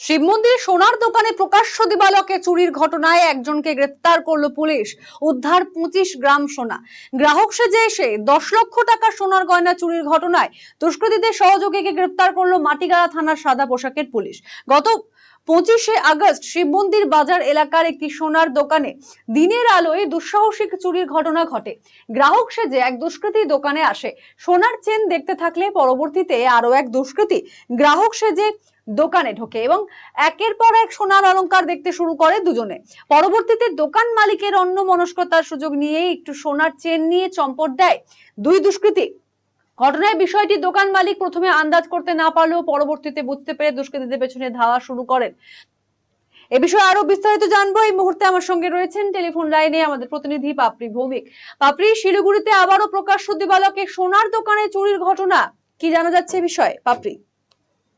শিব মন্দিরে সোনার দোকানে প্রকাশ্য দিবালকে চুরির ঘটনায় একজনকে গ্রেপ্তার করল পুলিশ। উদ্ধার পঁচিশ গ্রাম সোনা। গ্রাহক সেজে এসে দশ লক্ষ টাকা সোনার গয়না চুরির ঘটনায় দুষ্কৃতীদের সহযোগীকে গ্রেপ্তার করল মাটিগাড়া থানার সাদা পোশাকের পুলিশ। গত পঁচিশে আগস্ট শিব মন্দির বাজার এলাকার একটি সোনার দোকানে দিনের আলোয় দুঃসাহসিক চুরির ঘটনা ঘটে। গ্রাহক সেজে এক দুষ্কৃতী দোকানে আসে। সোনার চেন দেখতে থাকলে পরবর্তীতে আরও এক দুষ্কৃতী গ্রাহক সেজে দোকানে ঢোকে এবং একের পর এক সোনার অলংকার দেখতে শুরু করে দুজনে। পরবর্তীতে দোকান মালিকের অন্য মনস্কতার সুযোগ নিয়ে একটু সোনার চেন নিয়ে চম্পট দেয় দুই দুষ্কৃতী। ঘটনায় বিষয়টি দোকান মালিক প্রথমে আন্দাজ করতে না পারলেও পরবর্তীতে বুঝতে পেরে দুষ্কৃতীদের পেছনে ধাওয়া শুরু করেন। এ বিষয়ে আরও বিস্তারিত জানব। এই মুহূর্তে আমার সঙ্গে রয়েছেন টেলিফোন লাইনে আমাদের প্রতিনিধি পাপড়ি ভৌমিক। পাপড়ি, শিলিগুড়িতে আবারও প্রকাশ্য দিবালকে সোনার দোকানে চুরির ঘটনা। কি জানা যাচ্ছে বিষয় বিষয়ে? পাপড়ি।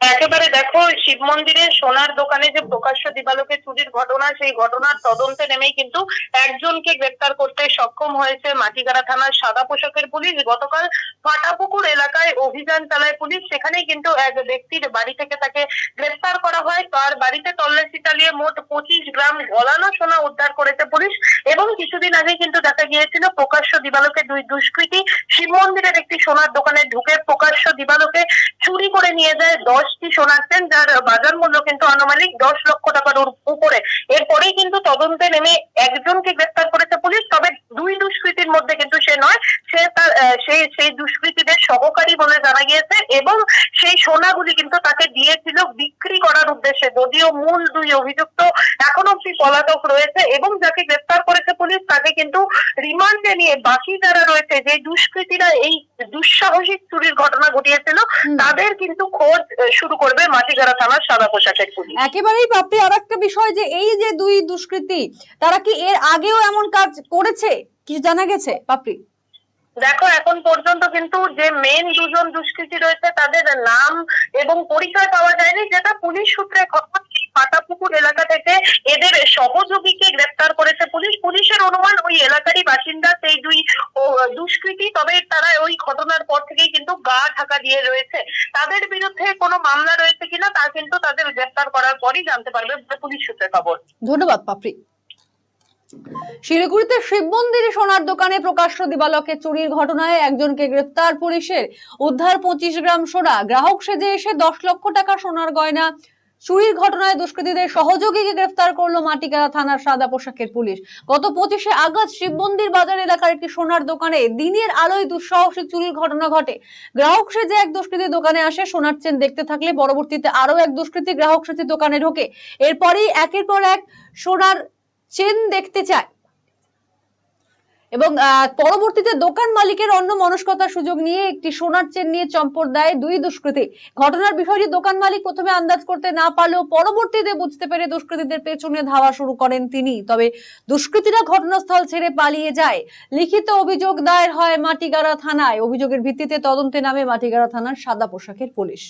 একেবারে দেখো, শিব মন্দিরে সোনার দোকানে যে প্রকাশ্য দিবালোকে চুরির ঘটনা, সেই ঘটনার তদন্তে নেমেই কিন্তু একজনকে গ্রেপ্তার করতে সক্ষম হয়েছে মাটিগাড়া থানার সাদা পোশাকের পুলিশ। গতকাল ফাটাপুকুর এলাকায় অভিযান চালায় পুলিশ। সেখানেই কিন্তু এক ব্যক্তির বাড়ি থেকে তাকে গ্রেপ্তার করা হয়। তার বাড়িতে তল্লাশি চালিয়ে মোট পঁচিশ গ্রাম গলানো সোনা উদ্ধার করেছে পুলিশ এবং কিছুদিন আগে কিন্তু দেখা গিয়েছিল প্রকাশ্য দিবালোকে দুই দুষ্কৃতী। শিব মন্দিরের একটি সোনার দোকানে ঢুকে প্রকাশ্য দিবালোকে চুরি করে নিয়ে যায় দশটি সোনার চেন যার বাজার মূল্য কিন্তু আনুমানিক দশ লক্ষ টাকার উপরে। এরপরেই কিন্তু তদন্তে নেমে একজনকে গ্রেফতার করেছে পুলিশ, তবে দুই দুষ্কৃতির মধ্যে কিন্তু সে নয়, সে তার সেই সেই দুষ্কৃতীদের সহকারী বলে জানা গিয়েছে এবং সেই সোনাগুলি কিন্তু তাকে দিয়েছিল বিক্রি করার উদ্দেশ্যে, যদিও মূল দুই অভিযুক্ত এখনও অব্দি পলাতক রয়েছে এবং যাকে গ্রেপ্তার করেছে পুলিশ তাকে কিন্তু রিমান্ডে নিয়ে বাকি যারা রয়েছে যে দুষ্কৃতীরা এই দুঃসাহসিক চুরির ঘটনা ঘটিয়েছিল তাদের কিন্তু খোঁজ শুরু করবে মাটিগাড়া থানার সাদা পোশাকের পুলিশ। একেবারেই পাপড়ি আর একটা বিষয় যে এই যে দুই দুষ্কৃতী তারা কি এর আগেও এমন কাজ করেছে? কিছু জানা গেছে? পাপড়ি দেখো এখন পর্যন্ত কিন্তু যে মেন দুজন দুষ্কৃতী রয়েছে তাদের নাম এবং পরিচয় পাওয়া যায়নি যেটা পুলিশ সূত্রে খবর এই পাটাপুকুর এলাকা থেকে এদের সহযোগীকে গ্রেপ্তার করেছে পুলিশ। পুলিশের অনুমান ওই এলাকারই বাসিন্দা, সেই দুই দুষ্কৃতী। তবে তারা ওই ঘটনার পর থেকেই কিন্তু গা ঢাকা দিয়ে রয়েছে। তাদের বিরুদ্ধে কোনো মামলা রয়েছে কিনা তা কিন্তু তাদের গ্রেপ্তার করার পরই জানতে পারবে পুলিশ সূত্রে খবর। ধন্যবাদ, পাপড়ি। শিলিগুড়িতে শিব মন্দিরে সোনার দোকানে প্রকাশ্য দিবালকে চুরির ঘটনায় একজনকে গ্রেপ্তার পুলিশের। উদ্ধার পঁচিশ গ্রাম সোনা। গ্রাহক সেজে এসে দশ লক্ষ টাকা সোনার গয়না চুরির ঘটনায় দুষ্কৃতীদের সহযোগীকে গ্রেফতার করল মাটিকেলা থানার সাদা পোশাকের পুলিশ। গত পঁচিশে আগস্ট শিব মন্দির বাজার এলাকার একটি সোনার দোকানে দিনের আলোয় দুঃসাহসিক চুরির ঘটনা ঘটে। গ্রাহক সেজে এক দুষ্কৃতী দোকানে আসে, সোনার চেন দেখতে থাকলে পরবর্তীতে আরও এক দুষ্কৃতী গ্রাহক সেজে দোকানে ঢোকে। এরপরেই একের পর এক সোনার চেন দেখতে চায়। এবং পরবর্তীতে দোকান মালিকের অন্য মনস্কতার সুযোগ নিয়ে একটি সোনার চেন নিয়ে চম্পট দেয় দুই দুষ্কৃতী। ঘটনার বিষয়টি দোকান মালিক প্রথমে আন্দাজ করতে না পারলেও পরবর্তীতে বুঝতে পেরে দুষ্কৃতীদের পেছনে ধাওয়া শুরু করেন তিনি। তবে দুষ্কৃতীরা ঘটনাস্থল ছেড়ে পালিয়ে যায়। লিখিত অভিযোগ দায়ের হয় মাটিগাড়া থানায়। অভিযোগের ভিত্তিতে তদন্তে নামে মাটিগাড়া থানার সাদা পোশাকের পুলিশ।